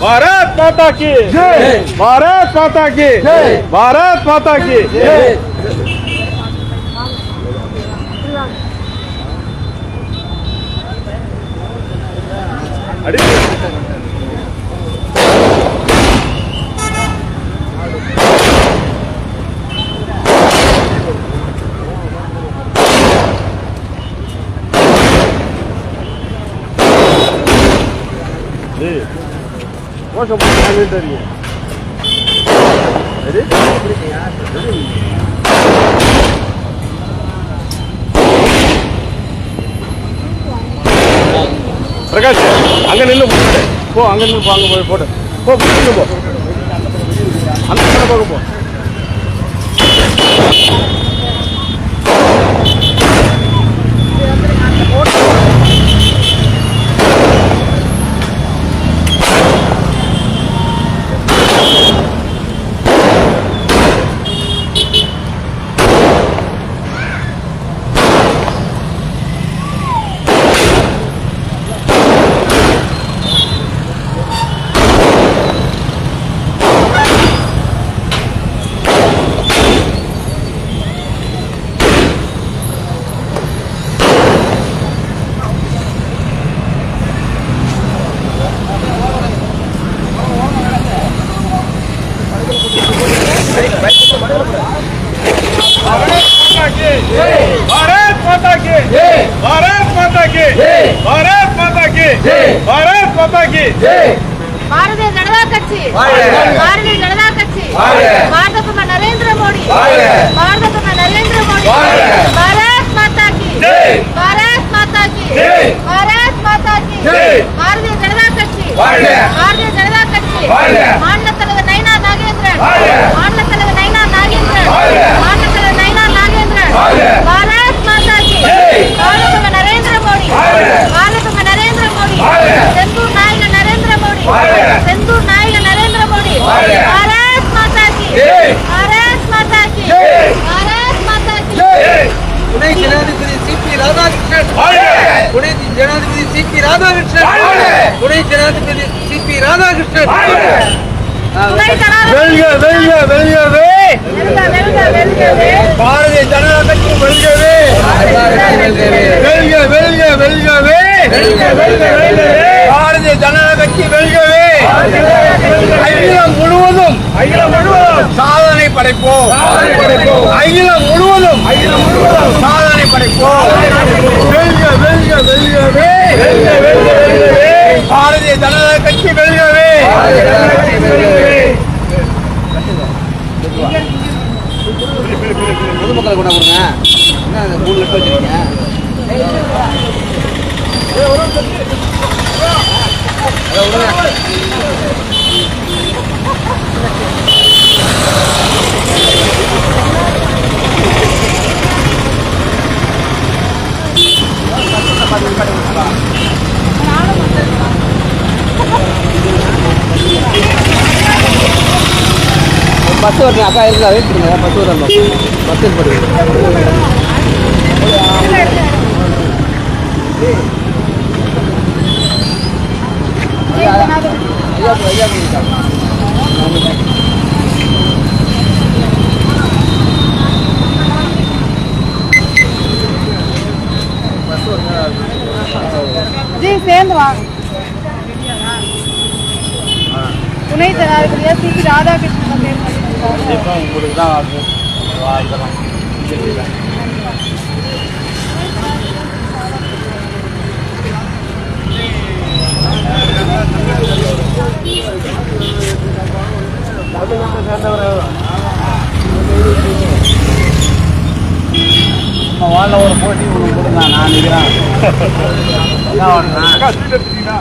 भारत माता की। भारत माता की। भारत माता की। अरे। माता की அடி ஏய், மோசம் பண்ணி தெரியும் பிரகாஷ் அங்க நில்லு முன்னாடி. போ அங்க நில்லு போ அங்க போய் போட்டு போ நில்லு போ அந்த பக்கம் போக போ கட்சி. பாரதிய ஜனதா கட்சி. பாரதிய ஜனதா கட்சி. பாரத பிரதமர் நரேந்திர மோடி. பாரத பிரதமர் நரேந்திர மோடி. பாரத் மாதா கி. பாரத் மாதா கி. பாரத் மாதா கி. பாரதிய ஜனதா கட்சி. பாரதிய ஜனதா கட்சி. மாநில தலைவர் நயினா நாகேந்திரன். மாநில தலைவர் நயினா நாகேந்திரன். ராதாகிருஷ்ணன். வாழ்க! துணை ஜனாதிபதி சி பி ராதாகிருஷ்ணன். துணை ஜனாதிபதி வெல்க வெல்க வெல்கவே! வெல்க வெல்க வெல்கவே! பாரதிய ஜனதா கட்சி வெல்கவே! வெல்க வெல்க வெல்கவே! பாரதிய ஜனதா கட்சி வெல்கவே! அகிலம் முழுவதும் அகிலம் முழுவதும். சாதனை படைப்போம். அகிலம் முழுவதும் அகிலம் முழுவதும். சாதனை படைப்போம். வெல்க வெல்க வெல்கவே! ¡Vale, vale, vale. பஸ் வரணும். அக்கா இருக்கா வெயிட் பண்ணுங்க பஸ் வரணும். பஸ் போடுங்க ஜி சேர்ந்து வாங்க துணை ஜனாதிபதியா சி பி ராதாகிருஷ்ணன் இப்போ உங்களுக்கு தான் ஆகும். இதெல்லாம். வாழ ஒரு போட்டி ஒன்று கொடுங்க நான் நிற்கிறேன் என்ன எடுத்துட்டீங்களா?